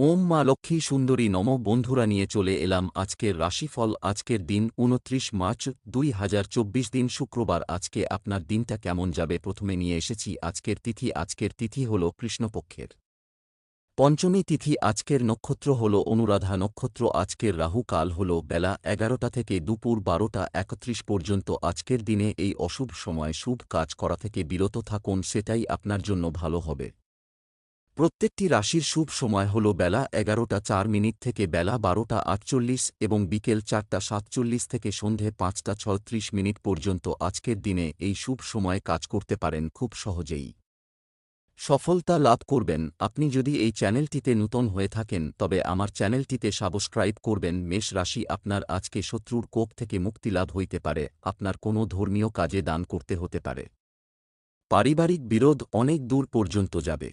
ওম মা লক্ষ্মী সুন্দরী নম বন্ধুরা নিয়ে চলে এলাম আজকের রাশিফল, আজকের দিন উনত্রিশ মার্চ দুই হাজার চব্বিশ দিন শুক্রবার। আজকে আপনার দিনটা কেমন যাবে? প্রথমে নিয়ে এসেছি আজকের তিথি। আজকের তিথি হল কৃষ্ণপক্ষের। পঞ্চমী তিথি, আজকের নক্ষত্র হল অনুরাধা নক্ষত্র। আজকের রাহু কাল হল বেলা এগারোটা থেকে দুপুর বারোটা একত্রিশ পর্যন্ত। আজকের দিনে এই অশুভ সময়, শুভ কাজ করা থেকে বিরত থাকুন, সেটাই আপনার জন্য ভালো হবে। প্রত্যেকটি রাশির শুভ সময় হল বেলা এগারোটা চার মিনিট থেকে বেলা বারোটা আটচল্লিশ এবং বিকেল চারটা সাতচল্লিশ থেকে সন্ধে পাঁচটা ছত্রিশ মিনিট পর্যন্ত আজকের দিনে এই শুভ সময়ে কাজ করতে পারেন খুব সহজেই। সফলতা লাভ করবেন। আপনি যদি এই চ্যানেলটিতে নূতন হয়ে থাকেন, তবে আমার চ্যানেলটিতে সাবস্ক্রাইব করবেন। মেষ রাশি আপনার আজকে শত্রুর কোপ থেকে মুক্তি লাভ হইতে পারে। আপনার কোনো ধর্মীয় কাজে দান করতে হতে পারে। পারিবারিক বিরোধ অনেক দূর পর্যন্ত যাবে।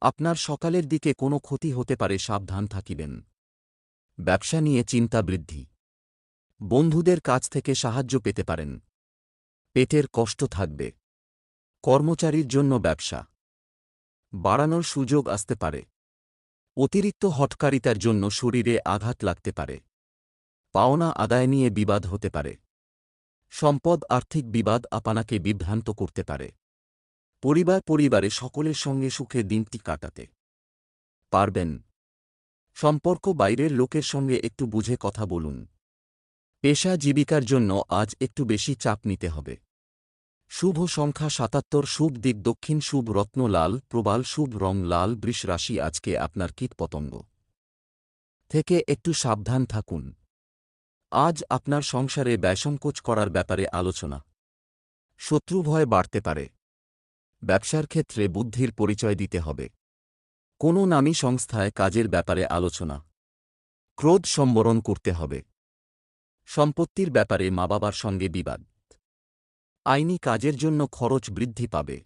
আপনার সকালের দিকে কোনো ক্ষতি হতে পারে, সাবধান থাকিবেন। ব্যবসা নিয়ে চিন্তা বৃদ্ধি। বন্ধুদের কাছ থেকে সাহায্য পেতে পারেন। পেটের কষ্ট থাকবে। কর্মচারীর জন্য ব্যবসা। বাড়ানোর সুযোগ আসতে পারে। অতিরিক্ত হটকারিতার জন্য শরীরে আঘাত লাগতে পারে। পাওনা আদায় নিয়ে বিবাদ হতে পারে। সম্পদ, আর্থিক বিবাদ আপনাকে বিভ্রান্ত করতে পারে। পরিবার পরিবারে সকলের সঙ্গে সুখে দিনটি কাটাতে পারবেন। সম্পর্ক বাইরের লোকের সঙ্গে একটু বুঝে কথা বলুন। পেশা জীবিকার জন্য আজ একটু বেশি চাপ নিতে হবে। শুভ সংখ্যা সাতাত্তর, শুভ দিক দক্ষিণ, শুভ রত্ন লাল, প্রবাল, শুভ রং লাল, বৃষ রাশি আজকে আপনার কীটপতঙ্গ থেকে একটু সাবধান থাকুন। আজ আপনার সংসারে ব্যয়সংকোচ করার ব্যাপারে আলোচনা। শত্রু ভয় বাড়তে পারে। ব্যবসার ক্ষেত্রে বুদ্ধির পরিচয় দিতে হবে। কোনো নামী সংস্থায় কাজের ব্যাপারে আলোচনা। ক্রোধ সম্বরণ করতে হবে। সম্পত্তির ব্যাপারে মা বাবার সঙ্গে বিবাদ। আইনি কাজের জন্য খরচ বৃদ্ধি পাবে।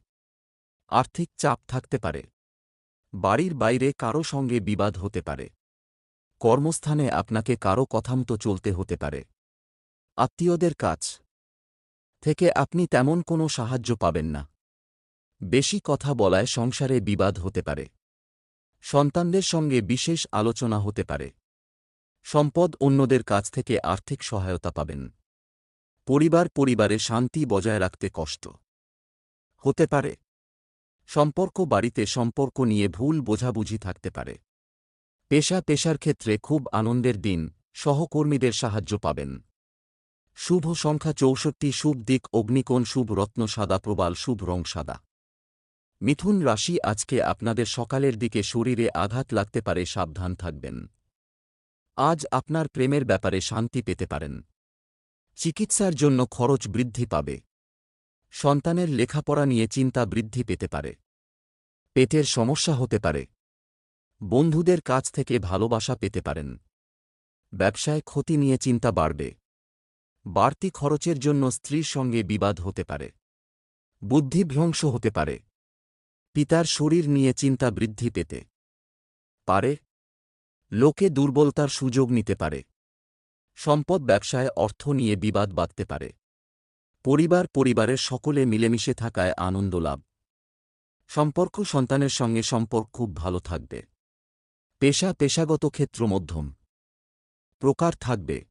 আর্থিক চাপ থাকতে পারে। বাড়ির বাইরে কারও সঙ্গে বিবাদ হতে পারে। কর্মস্থানে আপনাকে কারও কথামতো চলতে হতে পারে। আত্মীয়দের কাছ থেকে আপনি তেমন কোনো সাহায্য পাবেন না। বেশি কথা বলায় সংসারে বিবাদ হতে পারে। সন্তানদের সঙ্গে বিশেষ আলোচনা হতে পারে। সম্পদ অন্যদের কাছ থেকে আর্থিক সহায়তা পাবেন। পরিবার পরিবারে শান্তি বজায় রাখতে কষ্ট হতে পারে। সম্পর্ক বাড়িতে সম্পর্ক নিয়ে ভুল বোঝাবুঝি থাকতে পারে। পেশা পেশার ক্ষেত্রে খুব আনন্দের দিন, সহকর্মীদের সাহায্য পাবেন। শুভ সংখ্যা চৌষট্টি, শুভ দিক অগ্নিকোণ, শুভ রত্ন, সাদা প্রবাল, শুভ রং সাদা। মিথুন রাশি আজকে আপনাদের সকালের দিকে শরীরে আঘাত লাগতে পারে, সাবধান থাকবেন। আজ আপনার প্রেমের ব্যাপারে শান্তি পেতে পারেন। চিকিৎসার জন্য খরচ বৃদ্ধি পাবে। সন্তানের লেখাপড়া নিয়ে চিন্তা বৃদ্ধি পেতে পারে। পেটের সমস্যা হতে পারে। বন্ধুদের কাছ থেকে ভালোবাসা পেতে পারেন। ব্যবসায় ক্ষতি নিয়ে চিন্তা বাড়বে। বাড়তি খরচের জন্য স্ত্রীর সঙ্গে বিবাদ হতে পারে। বুদ্ধিভ্রংশ হতে পারে। পিতার শরীর নিয়ে চিন্তা বৃদ্ধি পেতে পারে। লোকে দুর্বলতার সুযোগ নিতে পারে। সম্পদ ব্যবসায় অর্থ নিয়ে বিবাদ বাঁধতে পারে। পরিবার পরিবারের সকলে মিলেমিশে থাকায় আনন্দ লাভ। সম্পর্ক সন্তানের সঙ্গে সম্পর্ক খুব ভালো থাকবে। পেশা পেশাগত ক্ষেত্র মধ্যম। প্রকার থাকবে।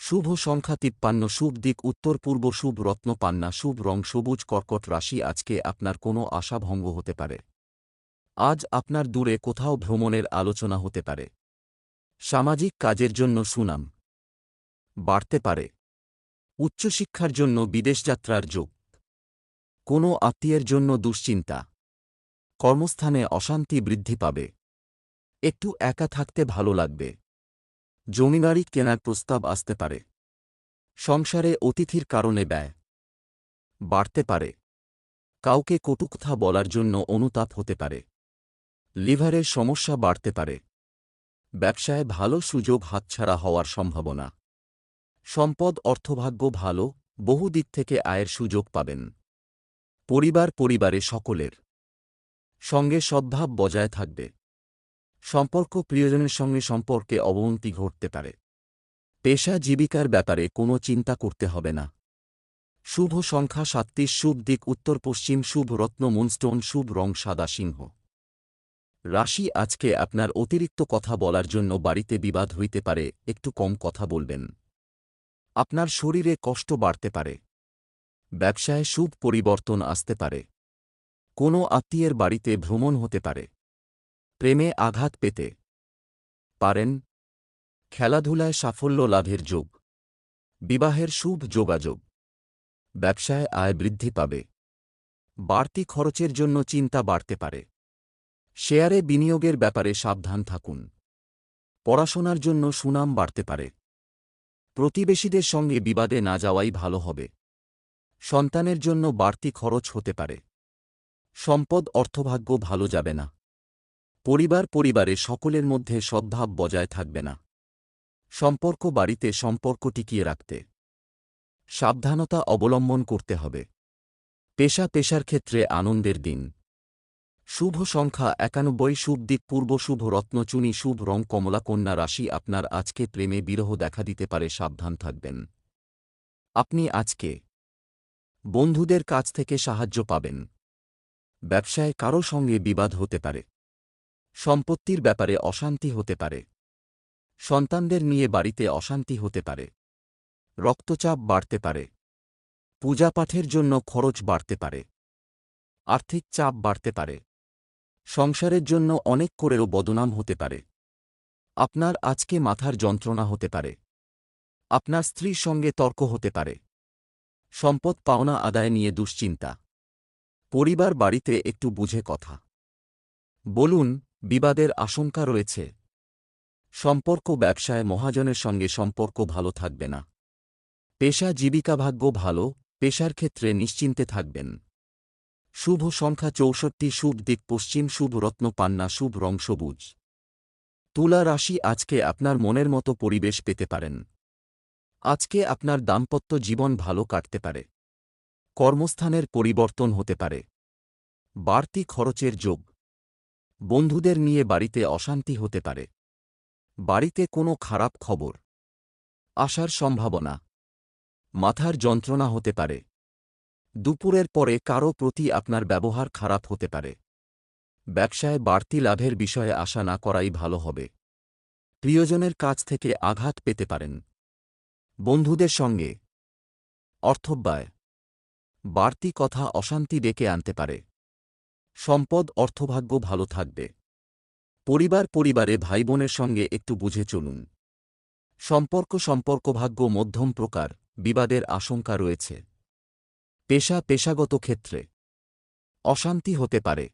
শুভ সংখ্যা তিপ্পান্ন, শুভ দিক উত্তর পূর্ব, শুভ রত্ন পান্না, শুভ রং, সবুজ কর্কট রাশি আজকে আপনার কোনো আশা ভঙ্গ হতে পারে। আজ আপনার দূরে কোথাও ভ্রমণের আলোচনা হতে পারে। সামাজিক কাজের জন্য সুনাম বাড়তে পারে। উচ্চশিক্ষার জন্য বিদেশযাত্রার যোগ। কোনো আত্মীয়ের জন্য দুশ্চিন্তা। কর্মস্থানে অশান্তি বৃদ্ধি পাবে। একটু একা থাকতে ভালো লাগবে। জমিবাড়ি কেনার প্রস্তাব আসতে পারে। সংসারে অতিথির কারণে ব্যয় বাড়তে পারে। কাউকে কটুকথা বলার জন্য অনুতাপ হতে পারে। লিভারের সমস্যা বাড়তে পারে। ব্যবসায় ভালো সুযোগ হাতছাড়া হওয়ার সম্ভাবনা। সম্পদ অর্থভাগ্য ভালো, বহু দিক থেকে আয়ের সুযোগ পাবেন। পরিবার পরিবারে সকলের সঙ্গে সদ্ভাব বজায় থাকবে। সম্পর্ক প্রিয়জনের সঙ্গে সম্পর্কে অবনতি ঘটতে পারে। পেশা জীবিকার ব্যাপারে কোনো চিন্তা করতে হবে না। শুভ সংখ্যা সাতত্রিশ, শুভ দিক উত্তর পশ্চিম, শুভ রত্ন, মুনস্টোন, শুভ রং, সাদা সিংহ। রাশি আজকে আপনার অতিরিক্ত কথা বলার জন্য বাড়িতে বিবাদ হইতে পারে, একটু কম কথা বলবেন। আপনার শরীরে কষ্ট বাড়তে পারে। ব্যবসায় শুভ পরিবর্তন আসতে পারে। কোনো আত্মীয়ের বাড়িতে ভ্রমণ হতে পারে। প্রেমে আঘাত পেতে। পারেন খেলাধুলায় সাফল্য লাভের যোগ, বিবাহের শুভ যোগাযোগ, ব্যবসায় আয় বৃদ্ধি পাবে, বাড়তি খরচের জন্য চিন্তা বাড়তে পারে। শেয়ারে বিনিয়োগের ব্যাপারে সাবধান থাকুন, পড়াশোনার জন্য সুনাম বাড়তে পারে। প্রতিবেশীদের সঙ্গে বিবাদে না যাওয়াই ভালো হবে, সন্তানের জন্য বাড়তি খরচ হতে পারে। সম্পদ অর্থভাগ্য ভালো যাবে না। পরিবার পরিবারে সকলের মধ্যে সদ্ভাব বজায় থাকবে না। সম্পর্ক বাড়িতে সম্পর্ক টিকিয়ে রাখতে। সাবধানতা অবলম্বন করতে হবে। পেশা পেশার ক্ষেত্রে আনন্দের দিন। শুভ সংখ্যা একানব্বই, শুভ দিক পূর্ব, শুভ রত্নচুনি শুভ রং, কমলা, কন্যা রাশি আপনার আজকে প্রেমে বিরহ দেখা দিতে পারে, সাবধান থাকবেন। আপনি আজকে বন্ধুদের কাছ থেকে সাহায্য পাবেন। ব্যবসায় কারও সঙ্গে বিবাদ হতে পারে। সম্পত্তির ব্যাপারে অশান্তি হতে পারে। সন্তানদের নিয়ে বাড়িতে অশান্তি হতে পারে। রক্তচাপ বাড়তে পারে। পূজাপাঠের জন্য খরচ বাড়তে পারে। আর্থিক চাপ বাড়তে পারে। সংসারের জন্য অনেক করেও বদনাম হতে পারে। আপনার আজকে মাথার যন্ত্রণা হতে পারে। আপনার স্ত্রীর সঙ্গে তর্ক হতে পারে। সম্পদ পাওনা আদায় নিয়ে দুশ্চিন্তা। পরিবার বাড়িতে একটু বুঝে কথা। বলুন বিবাদের আশঙ্কা রয়েছে। সম্পর্ক ব্যবসায় মহাজনের সঙ্গে সম্পর্ক ভালো থাকবে না। পেশা জীবিকা ভাগ্য ভালো, পেশার ক্ষেত্রে নিশ্চিন্তে থাকবেন। শুভ সংখ্যা চৌষট্টি, শুভ দিক পশ্চিম, শুভ রত্ন পান্না, শুভ রং সবুজ। তুলা রাশি আজকে আপনার মনের মতো পরিবেশ পেতে পারেন। আজকে আপনার দাম্পত্য জীবন ভালো কাটতে পারে। কর্মস্থানের পরিবর্তন হতে পারে। বাড়তি খরচের যোগ। বন্ধুদের নিয়ে বাড়িতে অশান্তি হতে পারে। বাড়িতে কোনো খারাপ খবর। আসার সম্ভাবনা। মাথার যন্ত্রণা হতে পারে। দুপুরের পরে কারও প্রতি আপনার ব্যবহার খারাপ হতে পারে। ব্যবসায় বাড়তি লাভের বিষয়ে আশা না করাই ভালো হবে। প্রিয়জনের কাছ থেকে আঘাত পেতে পারেন। বন্ধুদের সঙ্গে। অর্থব্যয়। বাড়তি কথা অশান্তি ডেকে আনতে পারে। সম্পদ, অর্থভাগ্য ভালো থাকবে। পরিবার পরিবারে ভাইবোনের সঙ্গে একটু বুঝে চলুন। সম্পর্ক সম্পর্ক ভাগ্য মধ্যম প্রকার, বিবাদের আশঙ্কা রয়েছে। পেশা, পেশাগত ক্ষেত্রে অশান্তি হতে পারে।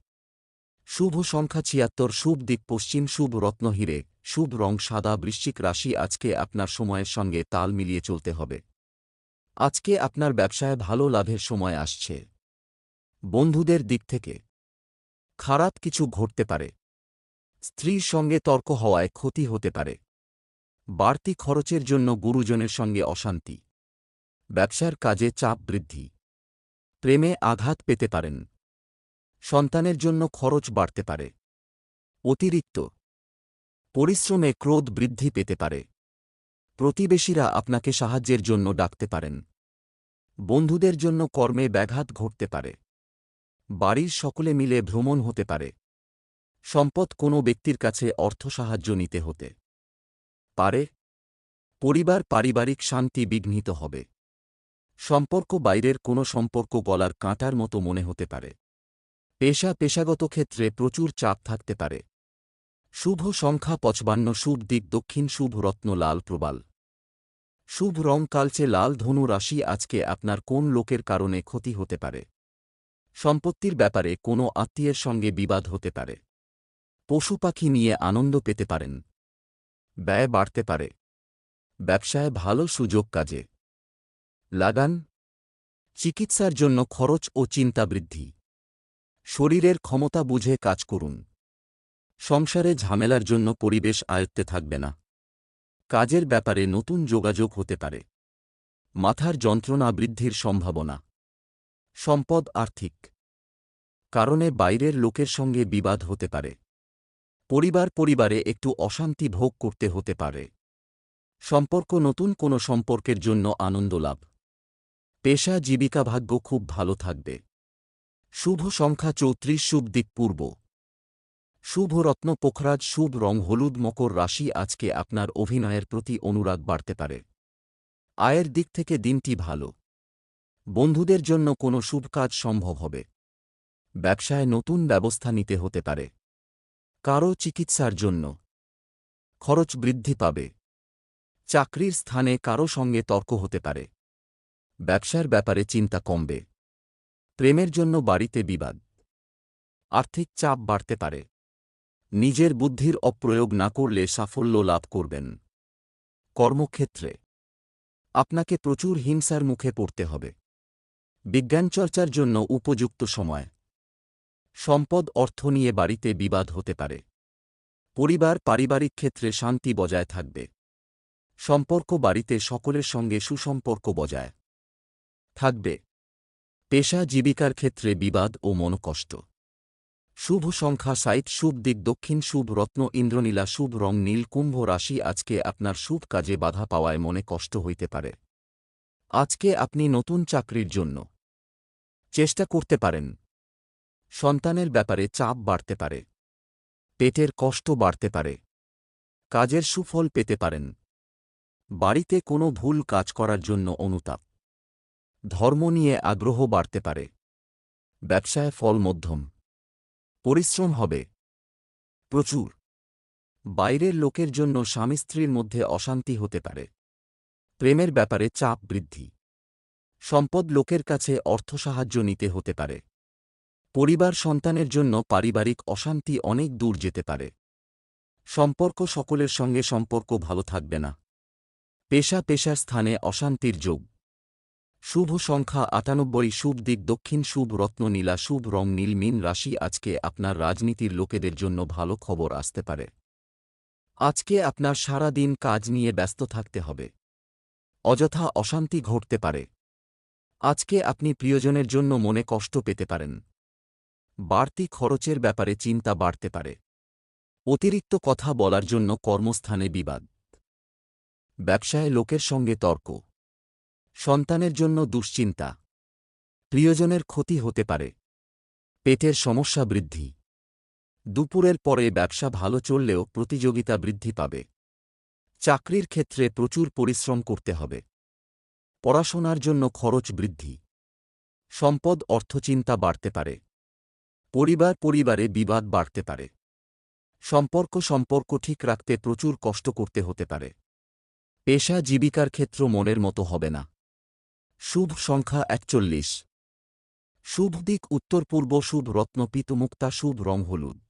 শুভ সংখ্যা ছিয়াত্তর, শুভ দিক পশ্চিম, শুভ রত্ন হিরে, শুভ রং সাদা, বৃশ্চিক রাশি আজকে আপনার সময়ের সঙ্গে তাল মিলিয়ে চলতে হবে। আজকে আপনার ব্যবসায় ভালো লাভের সময় আসছে। বন্ধুদের দিক থেকে খারাপ কিছু ঘটতে পারে। স্ত্রীর সঙ্গে তর্ক হওয়ায় ক্ষতি হতে পারে। বাড়তি খরচের জন্য গুরুজনের সঙ্গে অশান্তি। ব্যবসার কাজে চাপ বৃদ্ধি। প্রেমে আঘাত পেতে পারেন। সন্তানের জন্য খরচ বাড়তে পারে। অতিরিক্ত। পরিশ্রমে ক্রোধ বৃদ্ধি পেতে পারে। প্রতিবেশীরা আপনাকে সাহায্যের জন্য ডাকতে পারেন। বন্ধুদের জন্য কর্মে ব্যাঘাত ঘটতে পারে। বাড়ির সকলে মিলে ভ্রমণ হতে পারে। সম্পদ কোনো ব্যক্তির কাছে অর্থ সাহায্য নিতে হতে পারে। পরিবার পারিবারিক শান্তি বিঘ্নিত হবে। সম্পর্ক বাইরের কোনো সম্পর্ক গলার কাঁটার মতো মনে হতে পারে। পেশা পেশাগত ক্ষেত্রে প্রচুর চাপ থাকতে পারে। শুভ সংখ্যা পচবান্ন শুভ দিক দক্ষিণ, শুভ রত্ন, লাল, প্রবাল। শুভ রং, কালচে লাল, ধনু, রাশি, আজকে আপনার কোন লোকের কারণে ক্ষতি হতে পারে? সম্পত্তির ব্যাপারে কোনো আত্মীয়ের সঙ্গে বিবাদ হতে পারে। পশু পাখি নিয়ে আনন্দ পেতে পারেন। ব্যয় বাড়তে পারে। ব্যবসায় ভালো সুযোগ কাজে। লাগান। চিকিৎসার জন্য খরচ ও চিন্তা বৃদ্ধি। শরীরের ক্ষমতা বুঝে কাজ করুন। সংসারে ঝামেলার জন্য পরিবেশ আয়ত্তে থাকবে না। কাজের ব্যাপারে নতুন যোগাযোগ হতে পারে। মাথার যন্ত্রণা বৃদ্ধির সম্ভাবনা। সম্পদ আর্থিক। কারণে বাইরের লোকের সঙ্গে বিবাদ হতে পারে। পরিবার পরিবারে একটু অশান্তি ভোগ করতে হতে পারে। সম্পর্ক নতুন কোনো সম্পর্কের জন্য আনন্দ লাভ। পেশা জীবিকা ভাগ্য খুব ভালো থাকবে। শুভ সংখ্যা চৌত্রিশ শুভ দিক পূর্ব। শুভ রত্ন পোখরাজ, শুভ রং হলুদ মকর রাশি আজকে আপনার অভিনয়ের প্রতি অনুরাগ বাড়তে পারে। আয়ের দিক থেকে দিনটি ভালো। বন্ধুদের জন্য কোনো শুভ কাজ সম্ভব হবে। ব্যবসায় নতুন ব্যবস্থা নিতে হতে পারে। কারও চিকিৎসার জন্য খরচ বৃদ্ধি পাবে। চাকরির স্থানে কারও সঙ্গে তর্ক হতে পারে। ব্যবসার ব্যাপারে চিন্তা কমবে। প্রেমের জন্য বাড়িতে বিবাদ। আর্থিক চাপ বাড়তে পারে। নিজের বুদ্ধির অপ্রয়োগ না করলে সাফল্য লাভ করবেন। কর্মক্ষেত্রে। আপনাকে প্রচুর হিংসার মুখে পড়তে হবে। বিজ্ঞানচর্চার জন্য উপযুক্ত সময়। সম্পদ অর্থ নিয়ে বাড়িতে বিবাদ হতে পারে। পরিবার পারিবারিক ক্ষেত্রে শান্তি বজায় থাকবে। সম্পর্ক বাড়িতে সকলের সঙ্গে সুসম্পর্ক বজায় থাকবে। পেশা জীবিকার ক্ষেত্রে বিবাদ ও মনকষ্ট। শুভ সংখ্যা সাইট শুভ দিক দক্ষিণ, শুভ রত্ন, ইন্দ্রনীলা, শুভ রং, নীল, কুম্ভ রাশি আজকে আপনার শুভ কাজে বাধা পাওয়ায় মনে কষ্ট হইতে পারে। আজকে আপনি নতুন চাকরির জন্য চেষ্টা করতে পারেন। সন্তানের ব্যাপারে চাপ বাড়তে পারে। পেটের কষ্ট বাড়তে পারে। কাজের সুফল পেতে পারেন। বাড়িতে কোনো ভুল কাজ করার জন্য অনুতাপ। ধর্ম নিয়ে আগ্রহ বাড়তে পারে। ব্যবসায় ফল মধ্যম। পরিশ্রম হবে। প্রচুর। বাইরের লোকের জন্য স্বামী স্ত্রীর মধ্যে অশান্তি হতে পারে। প্রেমের ব্যাপারে চাপ বৃদ্ধি। সম্পদ লোকের কাছে অর্থ সাহায্য নিতে হতে পারে। পরিবার সন্তানের জন্য পারিবারিক অশান্তি অনেক দূর যেতে পারে। সম্পর্ক সকলের সঙ্গে সম্পর্ক ভালো থাকবে না। পেশা পেশার স্থানে অশান্তির যোগ। শুভ সংখ্যা আটানব্বই, শুভ দিক, দক্ষিণ শুভ রত্ন নীলা, শুভ রং নীল, মিন রাশি আজকে আপনার রাজনীতির লোকেদের জন্য ভালো খবর আসতে পারে। আজকে আপনার সারা দিন কাজ নিয়ে ব্যস্ত থাকতে হবে। অযথা অশান্তি ঘটতে পারে। আজকে আপনি প্রিয়জনের জন্য মনে কষ্ট পেতে পারেন। বাড়তি খরচের ব্যাপারে চিন্তা বাড়তে পারে। অতিরিক্ত কথা বলার জন্য কর্মস্থানে বিবাদ। ব্যবসায় লোকের সঙ্গে তর্ক। সন্তানের জন্য দুশ্চিন্তা। প্রিয়জনের ক্ষতি হতে পারে। পেটের সমস্যা বৃদ্ধি। দুপুরের পরে ব্যবসা ভালো চললেও প্রতিযোগিতা বৃদ্ধি পাবে। চাকরির ক্ষেত্রে প্রচুর পরিশ্রম করতে হবে। পড়াশোনার জন্য খরচ বৃদ্ধি। সম্পদ অর্থচিন্তা বাড়তে পারে। পরিবার পরিবারে বিবাদ বাড়তে পারে। সম্পর্ক সম্পর্ক ঠিক রাখতে প্রচুর কষ্ট করতে হতে পারে। পেশা জীবিকার ক্ষেত্র মনের মতো হবে না। শুভ সংখ্যা একচল্লিশ। শুভ দিক উত্তর পূর্ব শুভ রত্ন পিতমুক্তা শুভ রং হলুদ।